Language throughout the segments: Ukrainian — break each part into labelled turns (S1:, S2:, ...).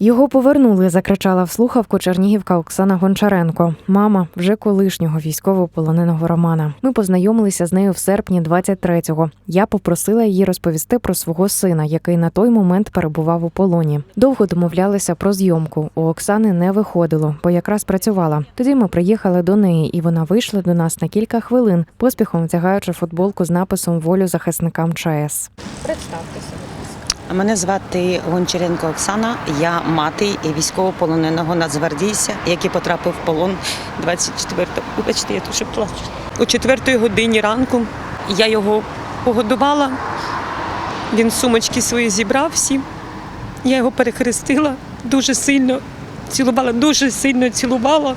S1: Його повернули, закричала в слухавку чернігівка Оксана Гончаренко, мама вже колишнього військовополоненого Романа. Ми познайомилися з нею в серпні 23-го. Я попросила її розповісти про свого сина, який на той момент перебував у полоні. Довго домовлялися про зйомку. У Оксани не виходило, бо якраз працювала. Тоді ми приїхали до неї, і вона вийшла до нас на кілька хвилин, поспіхом вдягаючи футболку з написом Волю захисникам ЧАЕС.
S2: Представтеся.
S3: Мене звати Гончаренко Оксана. Я мати військовополоненого нацгвардійця, який потрапив в полон 24-го. Вибачте, я дуже плачу. О 4 годині ранку я його погодувала. Він сумочки свої зібрав всі. Я його перехрестила дуже сильно, цілувала, дуже сильно цілувала.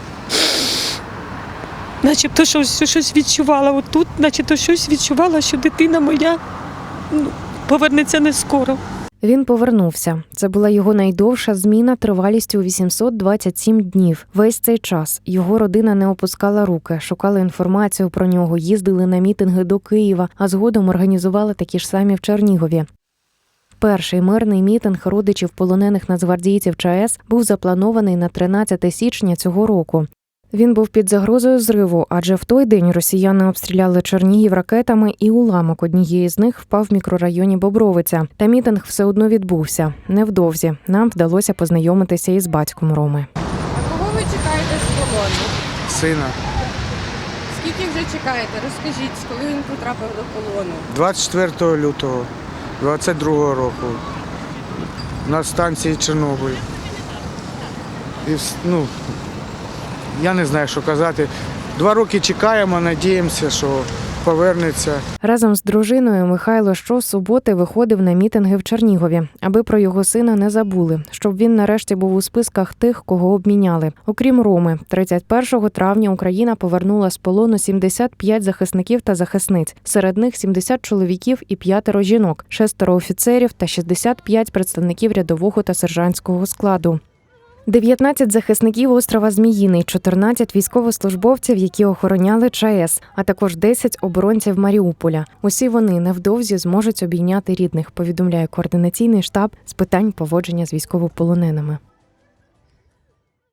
S3: Начебто щось, щось відчувала отут, начебто щось відчувала, що дитина моя ну, повернеться не скоро.
S1: Він повернувся. Це була його найдовша зміна тривалістю 827 днів. Весь цей час його родина не опускала руки, шукала інформацію про нього, їздили на мітинги до Києва, а згодом організували такі ж самі в Чернігові. Перший мирний мітинг родичів полонених нацгвардійців ЧАЕС був запланований на 13 січня цього року. Він був під загрозою зриву, адже в той день росіяни обстріляли Чернігів ракетами, і уламок однієї з них впав в мікрорайоні Бобровиця. Та мітинг все одно відбувся. Невдовзі нам вдалося познайомитися із батьком Роми.
S2: А кого ви чекаєте з полону?
S4: сина.
S2: Скільки вже чекаєте? Розкажіть, коли він потрапив до полону?
S4: 24 лютого 22 року на станції Чорнобиль. І, ну, я не знаю, що казати. Два роки чекаємо, надіємося, що повернеться.
S1: Разом з дружиною Михайло щосуботи виходив на мітинги в Чернігові, аби про його сина не забули, щоб він нарешті був у списках тих, кого обміняли. Окрім Роми, 31 травня Україна повернула з полону 75 захисників та захисниць. Серед них 70 чоловіків і п'ятеро жінок, шестеро офіцерів та 65 представників рядового та сержантського складу. 19 захисників острова Зміїний, 14 військовослужбовців, які охороняли ЧАЕС, а також 10 оборонців Маріуполя. Усі вони невдовзі зможуть обійняти рідних. Повідомляє координаційний штаб з питань поводження з військовополоненими.